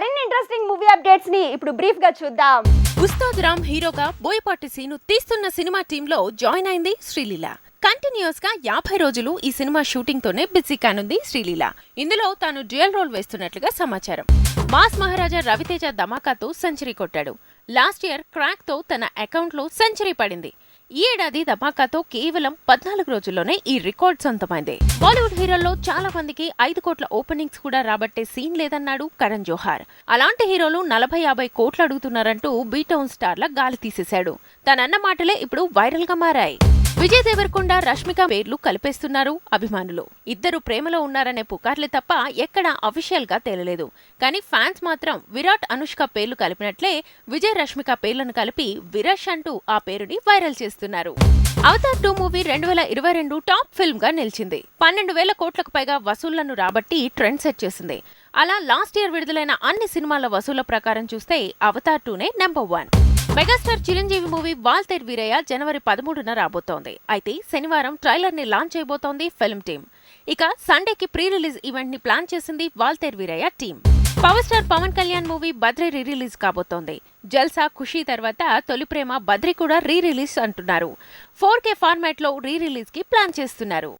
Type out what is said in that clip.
మరిన్ని interesting movie అప్డేట్స్ని ఇప్పుడు బ్రీఫ్గా చూద్దాం. ఉస్తాద్ రామ్ హీరోగా బోయపాటి సీను తీస్తున్న సినిమా టీంలో జాయిన్ అయింది శ్రీలీల. కంటిన్యూస్గా యాభై రోజులు ఈ సినిమా షూటింగ్ తోనే బిజీ కానుంది శ్రీలీల. ఇందులో తాను డ్యూయల్ రోల్ వేస్తున్నట్లుగా సమాచారం. మాస్ మహారాజా రవితేజ ధమాకాతో సెంచరీ కొట్టాడు. లాస్ట్ ఇయర్ క్రాక్తో తన అకౌంట్లో సెంచరీ పడింది. ఈ ఏడాది ధమాకాతో కేవలం పద్నాలుగు రోజుల్లోనే ఈ రికార్డ్ సొంతమైంది. బాలీవుడ్ హీరోల్లో చాలా మందికి ఐదు కోట్ల ఓపెనింగ్స్ కూడా రాబట్టే సీన్ లేదన్నాడు కరణ్ జోహార్. అలాంటి హీరోలు నలభై యాభై కోట్లు అడుగుతున్నారంటూ బీటౌన్ స్టార్ల గాలి తీసేశాడు. తనన్న మాటలే ఇప్పుడు వైరల్గా మారాయి. విజయ్ దేవరకొండ రష్మిక పేర్లు కలిపేస్తున్నారు అభిమానులు. ఇద్దరు ప్రేమలో ఉన్నారనే పుకార్లే తప్ప ఎక్కడా అఫీషియల్గా తేలలేదు. కానీ ఫ్యాన్స్ మాత్రం విరాట్ అనుష్క పేర్లు కలిపినట్లే విజయ్ రష్మిక పేర్లను కలిపి విరష్ అంటూ ఆ పేరుని వైరల్ చేస్తున్నారు. అవతార్ టూ మూవీ రెండు వేల ఇరవై రెండు టాప్ ఫిల్మ్గా నిలిచింది. పన్నెండు వేల కోట్లకు పైగా వసూళ్ళను రాబట్టి ట్రెండ్ సెట్ చేసింది. అలా లాస్ట్ ఇయర్ విడుదలైన అన్ని సినిమాల వసూళ్ళ ప్రకారం చూస్తే Avatar టూనే number one. Megastar Chiranjeevi movie Waltair Veerayya జనవరి పదమూడున రాబోతోంది. అయితే శనివారం ట్రైలర్ని లాంచ్ అయిపోతోంది ఫిల్మ్ టీమ్. ఇక సండేకి ప్రీ రిలీజ్ ఈవెంట్ని ప్లాన్ చేసింది Waltair Veerayya team power star Pawan Kalyan movie Badri re release కాబోతోంది. జల్సా ఖుషీ తర్వాత తొలి ప్రేమ బద్రి కూడా రీ రిలీజ్ అంటున్నారు. ఫోర్ కే ఫార్మాట్లో రీ రిలీజ్కి ప్లాన్ చేస్తున్నారు.